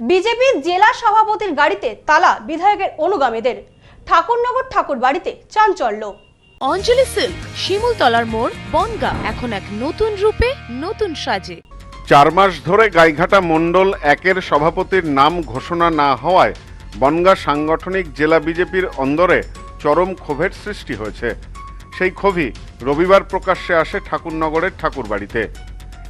বিজেপির জেলা সভাপতির গাড়িতে তালা বিধায়কের অনুগামীদের। ঠাকুরনগর ঠাকুর বাড়িতে চাঞ্চল্য। অঞ্জলি সিল্ক শিমুলতলার মোড় বনগা এখন এক নতুন রূপে নতুন সাজে। চার মাস ধরে গাইঘাটা মণ্ডল একের সভাপতির নাম ঘোষণা না হওয়ায় বনগা সাংগঠনিক জেলা বিজেপির অন্দরে চরম ক্ষোভের সৃষ্টি হয়েছে। সেই ক্ষোভই রবিবার প্রকাশ্যে আসে ঠাকুরনগরের ঠাকুরবাড়িতে।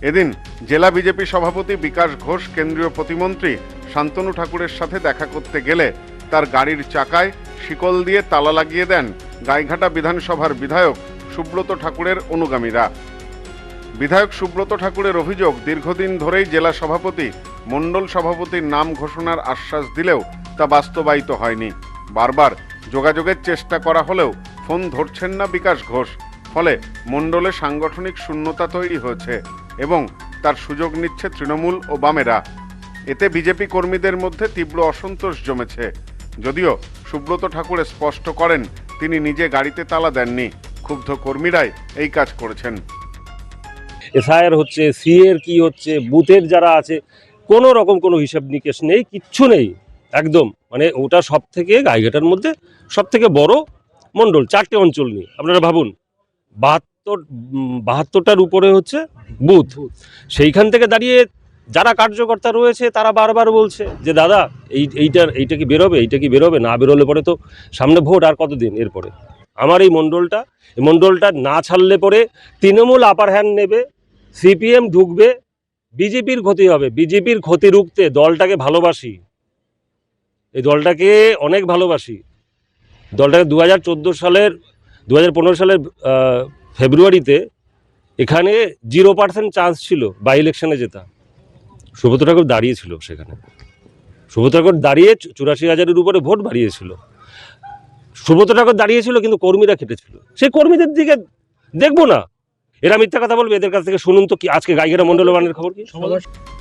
এদিন জেলা বিজেপি সভাপতি বিকাশ ঘোষ কেন্দ্রীয় প্রতিমন্ত্রী শান্তনু ঠাকুরের সাথে দেখা করতে গেলে তার গাড়ির চাকায় শিকল দিয়ে তালা লাগিয়ে দেন গাইঘাটা বিধানসভার বিধায়ক সুব্রত ঠাকুরের অনুগামীরা। বিধায়ক সুব্রত ঠাকুরের অভিযোগ, দীর্ঘদিন ধরেই জেলা সভাপতি, মণ্ডল সভাপতির নাম ঘোষণার আশ্বাস দিলেও তা বাস্তবায়িত হয়নি। বারবার যোগাযোগের চেষ্টা করা হলেও ফোন ধরছেন না বিকাশ ঘোষ। ফলে মণ্ডলে সাংগঠনিক শূন্যতা তৈরি হয়েছে এবং তার সুযোগ নিচ্ছে তৃণমূল ও বামেরা। এতে বিজেপি কর্মীদের মধ্যে তীব্র অসন্তোষ জমেছে। যদিও সুব্রত ঠাকুর স্পষ্ট করেন, তিনি নিজে গাড়িতে তালা দেননি। ক্ষুব্ধ কর্মীরাই এই কাজ করেছেন। এসআইআর হচ্ছে, সিএর কি হচ্ছে, বুথের যারা আছে, কোনো রকম কোনো হিসাব নিকেশ নেই, কিচ্ছু নেই, একদম। মানে ওটা সব থেকে গাইঘাটার মধ্যে সব থেকে বড় মণ্ডল, চারটে অঞ্চল নিয়ে। আপনারা ভাবুন, বাহাত্তর বাহাত্তরটার উপরে হচ্ছে বুথ। সেইখান থেকে দাঁড়িয়ে যারা কার্যকর্তা রয়েছে, তারা বারবার বলছে যে, দাদা, এই এইটার এইটা কি বেরোবে? এইটা কি বেরোবে? না বেরোলে পরে তো সামনে ভোট, আর কতদিন এরপরে? আমার এই মণ্ডলটা এই মণ্ডলটা না ছাড়লে পরে তৃণমূল আপার হ্যান্ড নেবে, সিপিএম ঢুকবে, বিজেপির ক্ষতি হবে। বিজেপির ক্ষতি রুখতে দলটাকে ভালোবাসি। এই দলটাকে অনেক ভালোবাসি। দলটাকে দু হাজার চোদ্দ সালের দু হাজার পনেরো সালের ফেব্রুয়ারিতে এখানে জিরো পার্সেন্ট চান্স ছিল বাই ইলেকশনে জেতা। সুব্রত ঠাকুর দাঁড়িয়েছিল সেখানে। সুব্রত ঠাকুর দাঁড়িয়ে চুরাশি হাজারের উপরে ভোট বাড়িয়েছিল। সুব্রত ঠাকুর দাঁড়িয়েছিল কিন্তু কর্মীরা খেটেছিল। সেই কর্মীদের দিকে দেখব না। এরা মিথ্যা কথা বলবে, এদের কাছ থেকে শুনুন তো কি আজকে গাইগেরা মন্ডল ওয়ানের খবর কি?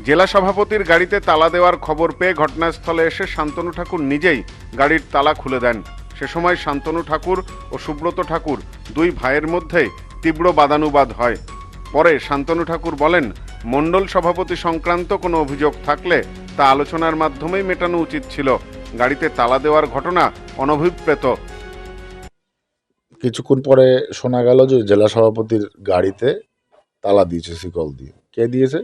জেলা সভাপতির গাড়িতে তালা দেওয়ার খবর পেয়ে ঘটনাস্থলে এসে শান্তনু ঠাকুর নিজেই গাড়ির তালা খুলে দেন। সে সময় শান্তনু ঠাকুর ও সুব্রত ঠাকুর দুই ভাইয়ের মধ্যে তীব্র বাদানুবাদ হয়। পরে শান্তনু ঠাকুর বলেন, মণ্ডল সভাপতি সংক্রান্ত কোনো অভিযোগ থাকলে তা আলোচনার মাধ্যমেই মেটানো উচিত ছিল। গাড়িতে তালা দেওয়ার ঘটনা অনভিপ্রেত। কিছুক্ষণ পরে শোনা গেল যে জেলা সভাপতির গাড়িতে তালা দিয়েছে শিকল দিয়ে। কে দিয়েছে?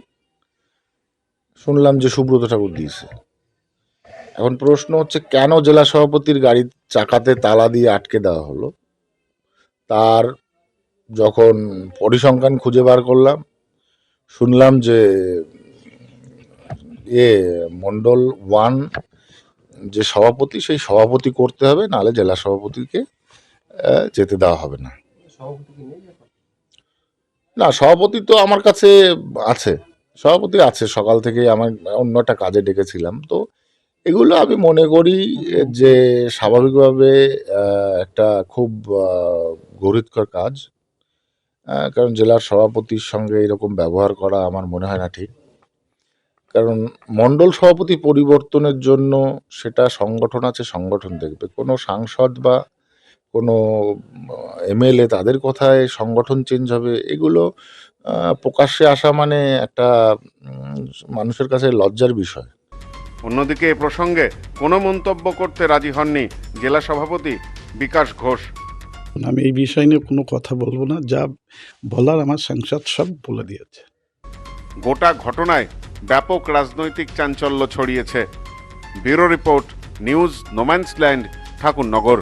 শুনলাম যে সুব্রত ঠাকুর দিয়েছে। এখন প্রশ্ন হচ্ছে, কেন জেলা সভাপতির গাড়ির চাকাতে তালা দিয়ে আটকে দেওয়া হলো? তার যখন পরিসংখ্যান খুঁজে বার করলাম শুনলাম যে এ মণ্ডল ওয়ান যে সভাপতি সেই সভাপতি করতে হবে নাহলে জেলা সভাপতিকে যেতে দেওয়া হবে না। না সভাপতি তো আমার কাছে আছে। সভাপতি আছে সকাল থেকে আমার অন্য একটা কাজে ডেকেছিলাম। তো এগুলো আমি মনে করি যে স্বাভাবিকভাবে একটা খুব আহ, কাজ। কারণ জেলার সভাপতির সঙ্গে এরকম ব্যবহার করা আমার মনে হয় না ঠিক। কারণ মণ্ডল সভাপতি পরিবর্তনের জন্য সেটা সংগঠন আছে, সংগঠন দেখবে। কোনো সাংসদ বা কোনো এমএলএ তাদের কথায় সংগঠন চেঞ্জ হবে, এগুলো প্রকাশ্যে আসা মানে একটা মানুষের কাছে লজ্জার বিষয়। অন্যদিকে এ প্রসঙ্গে কোনো মন্তব্য করতে রাজি হননি জেলা সভাপতি বিকাশ ঘোষ। আমি এই বিষয় নিয়ে কোনো কথা বলব না। যা বলার আমার সাংসদ সব বলে দিয়েছে। গোটা ঘটনায় ব্যাপক রাজনৈতিক চাঞ্চল্য ছড়িয়েছে। Bureau report, news, no man's land, Thakurnagar.